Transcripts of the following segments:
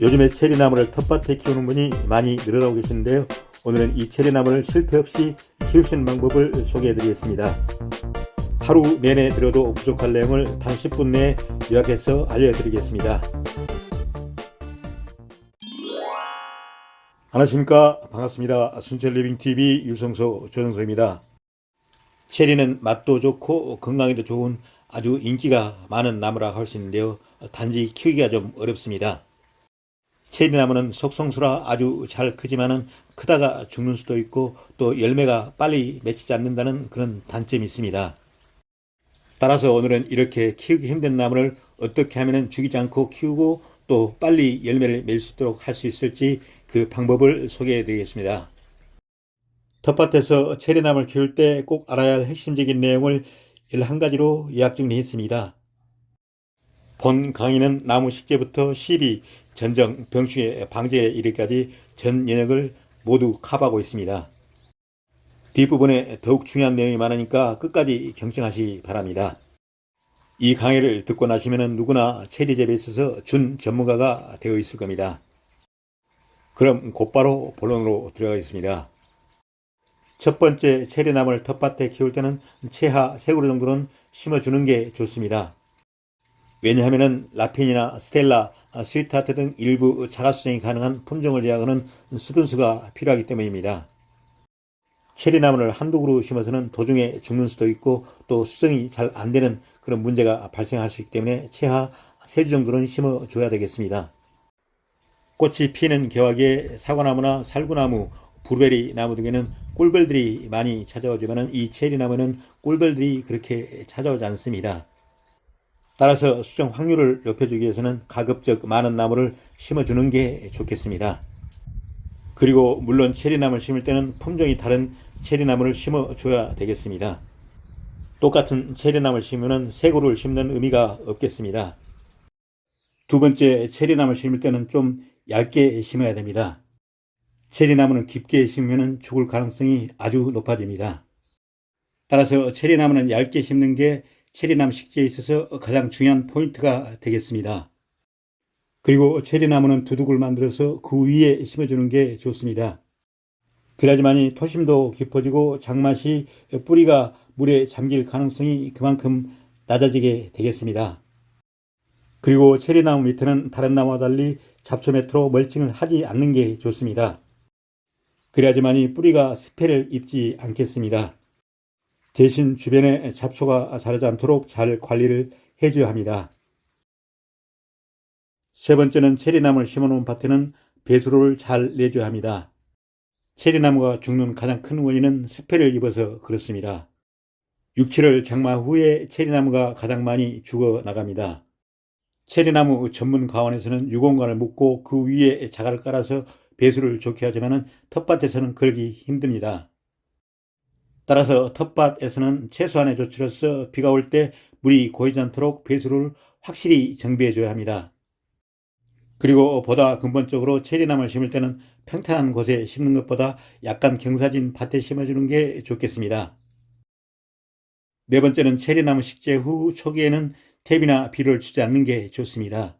요즘에 체리나무를 텃밭에 키우는 분이 많이 늘어나고 계시는데요. 오늘은 이 체리나무를 실패 없이 키우시는 방법을 소개해 드리겠습니다. 하루 내내 들어도 부족할 내용을 단 10분 내에 요약해서 알려드리겠습니다. 안녕하십니까 반갑습니다. 순철리빙TV 유성소 조정소입니다. 체리는 맛도 좋고 건강에도 좋은 아주 인기가 많은 나무라 할 수 있는데요. 단지 키우기가 좀 어렵습니다. 체리나무는 속성수라 아주 잘 크지만은 크다가 죽는 수도 있고 또 열매가 빨리 맺히지 않는다는 그런 단점이 있습니다. 따라서 오늘은 이렇게 키우기 힘든 나무를 어떻게 하면 죽이지 않고 키우고 또 빨리 열매를 맺을 수 있도록 할 수 있을지 그 방법을 소개해 드리겠습니다. 텃밭에서 체리나무를 키울 때 꼭 알아야 할 핵심적인 내용을 11가지로 요약 정리했습니다. 본 강의는 나무 식재부터 시비, 전정, 병충해 방제에 이르기까지 전 영역을 모두 커버하고 있습니다. 뒷부분에 더욱 중요한 내용이 많으니까 끝까지 경청하시 바랍니다. 이 강의를 듣고 나시면 누구나 체리 재배에 있어서 준 전문가가 되어 있을 겁니다. 그럼 곧바로 본론으로 들어가겠습니다. 첫 번째 체리나무를 텃밭에 키울 때는 최하 세 그루 정도는 심어주는 게 좋습니다. 왜냐하면 라핀이나 스텔라, 스위트하트 등 일부 자가수정이 가능한 품종을 제약하는 수분수가 필요하기 때문입니다. 체리나무를 한두 그루 심어서는 도중에 죽는 수도 있고 또 수정이 잘 안 되는 그런 문제가 발생할 수 있기 때문에 최하 세 주 정도는 심어줘야 되겠습니다. 꽃이 피는 개화기에 사과나무나 살구나무, 브루베리 나무 등에는 꿀벌들이 많이 찾아오지만 이 체리나무는 꿀벌들이 그렇게 찾아오지 않습니다. 따라서 수정 확률을 높여주기 위해서는 가급적 많은 나무를 심어주는 게 좋겠습니다. 그리고 물론 체리나무를 심을 때는 품종이 다른 체리나무를 심어줘야 되겠습니다. 똑같은 체리나무를 심으면 세 그루를 심는 의미가 없겠습니다. 두 번째, 체리나무를 심을 때는 좀 얇게 심어야 됩니다. 체리나무는 깊게 심으면 죽을 가능성이 아주 높아집니다. 따라서 체리나무는 얇게 심는 게 체리나무 식재에 있어서 가장 중요한 포인트가 되겠습니다. 그리고 체리나무는 두둑을 만들어서 그 위에 심어주는 게 좋습니다. 그래야지만이 토심도 깊어지고 장맛이 뿌리가 물에 잠길 가능성이 그만큼 낮아지게 되겠습니다. 그리고 체리나무 밑에는 다른 나무와 달리 잡초 매트로 멀칭을 하지 않는 게 좋습니다. 그래야지만이 뿌리가 스패를 입지 않겠습니다. 대신 주변에 잡초가 자라지 않도록 잘 관리를 해줘야 합니다. 세 번째는 체리나무를 심어놓은 밭에는 배수로를 잘 내줘야 합니다. 체리나무가 죽는 가장 큰 원인은 스패를 입어서 그렇습니다. 6, 7월 장마 후에 체리나무가 가장 많이 죽어 나갑니다. 체리나무 전문 가원에서는 유공관을 묶고 그 위에 자갈을 깔아서 배수를 좋게 하지만 텃밭에서는 그러기 힘듭니다. 따라서 텃밭에서는 최소한의 조치로서 비가 올 때 물이 고이지 않도록 배수를 확실히 정비해 줘야 합니다. 그리고 보다 근본적으로 체리나무를 심을 때는 평탄한 곳에 심는 것보다 약간 경사진 밭에 심어주는 게 좋겠습니다. 네 번째는 체리나무 식재 후 초기에는 탭이나 비료를 주지 않는 게 좋습니다.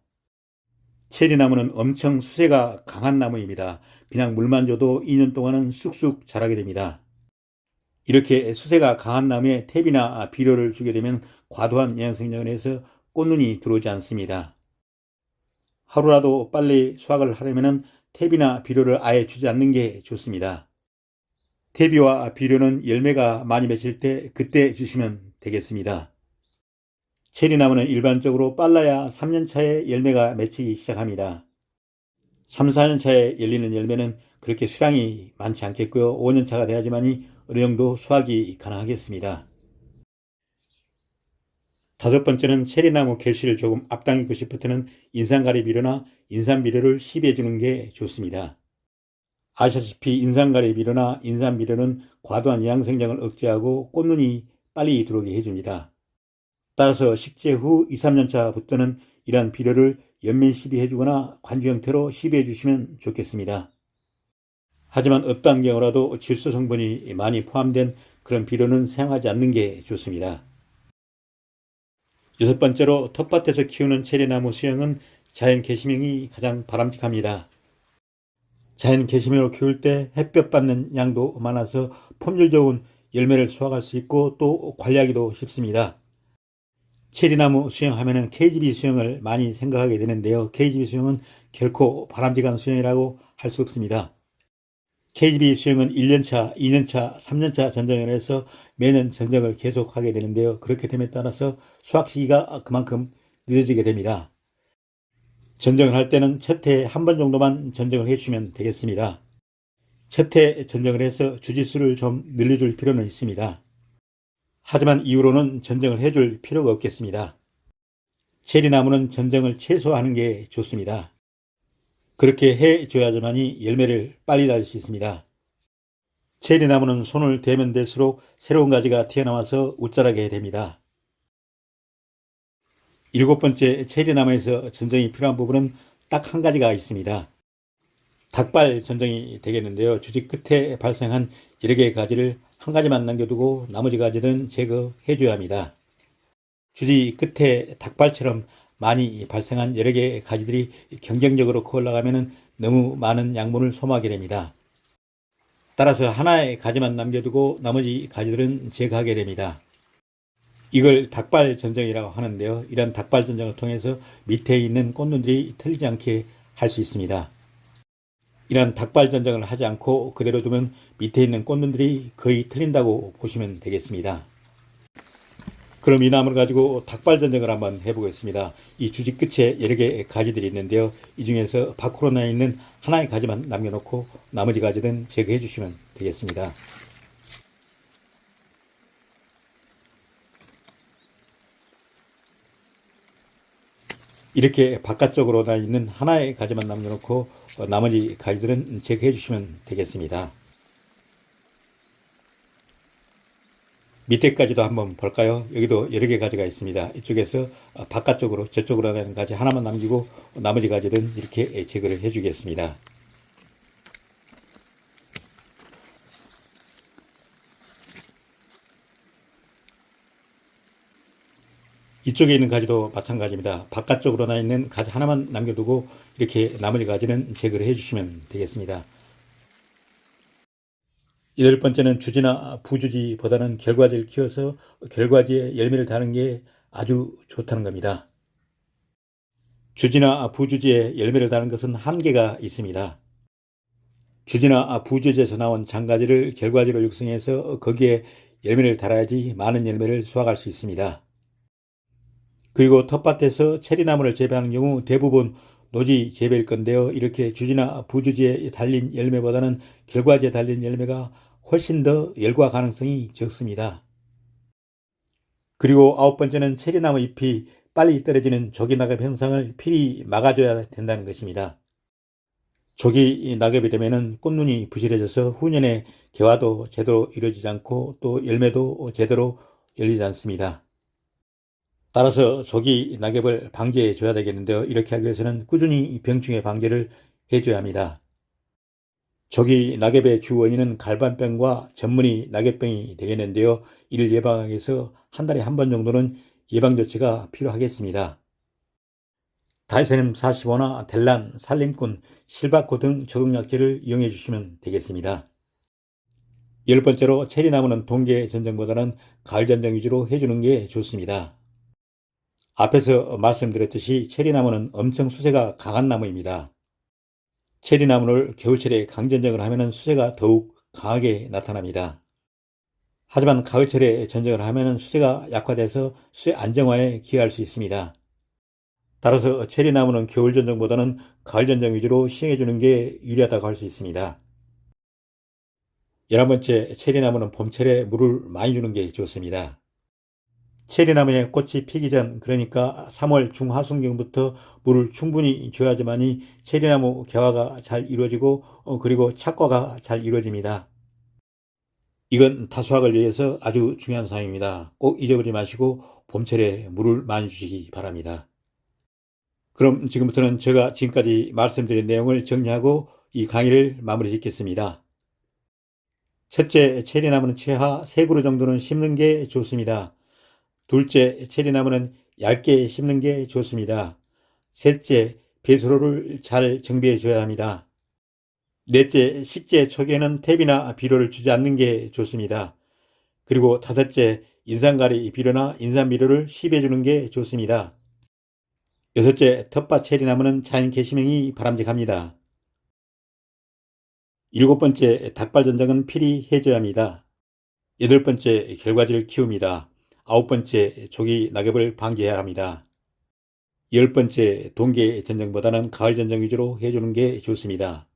체리나무는 엄청 수세가 강한 나무입니다. 그냥 물만 줘도 2년 동안은 쑥쑥 자라게 됩니다. 이렇게 수세가 강한 나무에 탭이나 비료를 주게 되면 과도한 영양성장을 해서 꽃눈이 들어오지 않습니다. 하루라도 빨리 수확을 하려면 탭이나 비료를 아예 주지 않는 게 좋습니다. 탭이와 비료는 열매가 많이 맺힐 때 그때 주시면 되겠습니다. 체리나무는 일반적으로 빨라야 3년 차에 열매가 맺히기 시작합니다. 3, 4년 차에 열리는 열매는 그렇게 수량이 많지 않겠고요. 5년 차가 돼야지만이 어느 정도 수확이 가능하겠습니다. 다섯 번째는 체리나무 결실을 조금 앞당기고 싶을 때는 인삼가리 비료나 인삼 비료를 시비해 주는 게 좋습니다. 아시다시피 인삼가리 비료나 인삼 비료는 과도한 양 생장을 억제하고 꽃눈이 빨리 들어오게 해줍니다. 따라서 식재 후 2, 3년 차부터는 이러한 비료를 연면 시비해 주거나 관주 형태로 시비해 주시면 좋겠습니다. 하지만 어떠한 경우라도 질소 성분이 많이 포함된 그런 비료는 사용하지 않는 게 좋습니다. 여섯 번째로 텃밭에서 키우는 체리나무 수영은 자연 개시명이 가장 바람직합니다. 자연 개시명으로 키울 때 햇볕 받는 양도 많아서 품질 좋은 열매를 수확할 수 있고 또 관리하기도 쉽습니다. 체리나무 수영하면 KGB 수영을 많이 생각하게 되는데요. KGB 수영은 결코 바람직한 수영이라고 할 수 없습니다. KGB 수영은 1년차, 2년차, 3년차 전정을 해서 매년 전정을 계속하게 되는데요. 그렇게 됨에 따라서 수확 시기가 그만큼 늦어지게 됩니다. 전정을 할 때는 첫 해에 한번 정도만 전정을 해주시면 되겠습니다. 첫해 전정을 해서 주짓수를 좀 늘려줄 필요는 있습니다. 하지만 이후로는 전정을 해줄 필요가 없겠습니다. 체리나무는 전정을 최소화하는 게 좋습니다. 그렇게 해줘야지만이 열매를 빨리 달 수 있습니다. 체리나무는 손을 대면 될수록 새로운 가지가 튀어나와서 웃자라게 됩니다. 일곱 번째 체리나무에서 전정이 필요한 부분은 딱 한 가지가 있습니다. 닭발 전정이 되겠는데요. 주지 끝에 발생한 여러 개의 가지를 한 가지만 남겨두고 나머지 가지는 제거해 줘야 합니다. 주지 끝에 닭발처럼 많이 발생한 여러 개의 가지들이 경쟁적으로 커 올라가면 너무 많은 양분을 소모하게 됩니다. 따라서 하나의 가지만 남겨두고 나머지 가지들은 제거하게 됩니다. 이걸 닭발 전정이라고 하는데요. 이런 닭발 전정을 통해서 밑에 있는 꽃눈들이 틀리지 않게 할 수 있습니다. 이런 닭발 전정을 하지 않고 그대로 두면 밑에 있는 꽃눈들이 거의 틀린다고 보시면 되겠습니다. 그럼 이 나무를 가지고 닭발 전정을 한번 해보겠습니다. 이 주지 끝에 여러 개의 가지들이 있는데요. 이 중에서 밖으로 나 있는 하나의 가지만 남겨놓고 나머지 가지는 제거해 주시면 되겠습니다. 이렇게 바깥쪽으로 나 있는 하나의 가지만 남겨놓고 어, 나머지 가지들은 제거해 주시면 되겠습니다. 밑에까지도 한번 볼까요? 여기도 여러 개 가지가 있습니다. 이쪽에서 어, 바깥쪽으로 저쪽으로 가는 가지 하나만 남기고 나머지 가지는 이렇게 제거를 해 주겠습니다. 이쪽에 있는 가지도 마찬가지입니다. 바깥쪽으로 나 있는 가지 하나만 남겨두고 이렇게 나머지 가지는 제거를 해주시면 되겠습니다. 여덟 번째는 주지나 부주지보다는 결과지를 키워서 결과지에 열매를 다는 게 아주 좋다는 겁니다. 주지나 부주지에 열매를 다는 것은 한계가 있습니다. 주지나 부주지에서 나온 장가지를 결과지로 육성해서 거기에 열매를 달아야지 많은 열매를 수확할 수 있습니다. 그리고 텃밭에서 체리나무를 재배하는 경우 대부분 노지 재배일 건데요. 이렇게 주지나 부주지에 달린 열매보다는 결과지에 달린 열매가 훨씬 더 열과 가능성이 적습니다. 그리고 아홉 번째는 체리나무 잎이 빨리 떨어지는 조기 낙엽 현상을 필히 막아줘야 된다는 것입니다. 조기 낙엽이 되면 꽃눈이 부실해져서 후년에 개화도 제대로 이루어지지 않고 또 열매도 제대로 열리지 않습니다. 따라서 조기 낙엽을 방지해 줘야 되겠는데요. 이렇게 하기 위해서는 꾸준히 병충해 방제를 해줘야 합니다. 조기 낙엽의 주 원인은 갈반병과 전문의 낙엽병이 되겠는데요. 이를 예방하기 위해서 한 달에 한 번 정도는 예방조치가 필요하겠습니다. 다이세늄 45나 델란, 살림꾼, 실바코 등 적응약제를 이용해 주시면 되겠습니다. 열 번째로 체리나무는 동계 전쟁보다는 가을 전쟁 위주로 해주는 게 좋습니다. 앞에서 말씀드렸듯이 체리나무는 엄청 수세가 강한 나무입니다. 체리나무를 겨울철에 강전쟁을 하면 수세가 더욱 강하게 나타납니다. 하지만 가을철에 전쟁을 하면 수세가 약화돼서 수세 안정화에 기여할 수 있습니다. 따라서 체리나무는 겨울 전쟁보다는 가을 전쟁 위주로 시행해 주는 게 유리하다고 할 수 있습니다. 열한 번째, 체리나무는 봄철에 물을 많이 주는 게 좋습니다. 체리나무에 꽃이 피기 전 그러니까 3월 중하순경부터 물을 충분히 줘야지만이 체리나무 개화가 잘 이루어지고 어, 그리고 착과가 잘 이루어집니다. 이건 다수학을 위해서 아주 중요한 사항입니다. 꼭 잊어버리지 마시고 봄철에 물을 많이 주시기 바랍니다. 그럼 지금부터는 제가 지금까지 말씀드린 내용을 정리하고 이 강의를 마무리 짓겠습니다. 첫째, 체리나무는 최하 3그루 정도는 심는 게 좋습니다. 둘째, 체리나무는 얇게 심는 게 좋습니다. 셋째, 배수로를 잘 정비해 줘야 합니다. 넷째, 식재 초기에는 탭이나 비료를 주지 않는 게 좋습니다. 그리고 다섯째, 인삼가리 비료나 인삼비료를 시입해 주는 게 좋습니다. 여섯째, 텃밭 체리나무는 자연 개심형이 바람직합니다. 일곱 번째, 닭발 전장은 필히 해줘야 합니다. 여덟 번째, 결과지를 키웁니다. 아홉 번째, 조기 낙엽을 방지해야 합니다. 열 번째, 동계 전쟁보다는 가을 전쟁 위주로 해주는 게 좋습니다.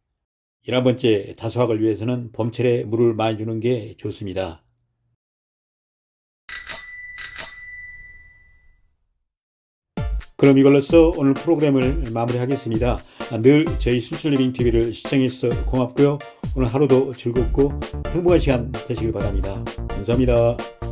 열한 번째, 다수학을 위해서는 봄철에 물을 많이 주는 게 좋습니다. 그럼 이걸로써 오늘 프로그램을 마무리하겠습니다. 늘 저희 순철리빙 TV를 시청해주셔서 고맙고요. 오늘 하루도 즐겁고 행복한 시간 되시길 바랍니다. 감사합니다.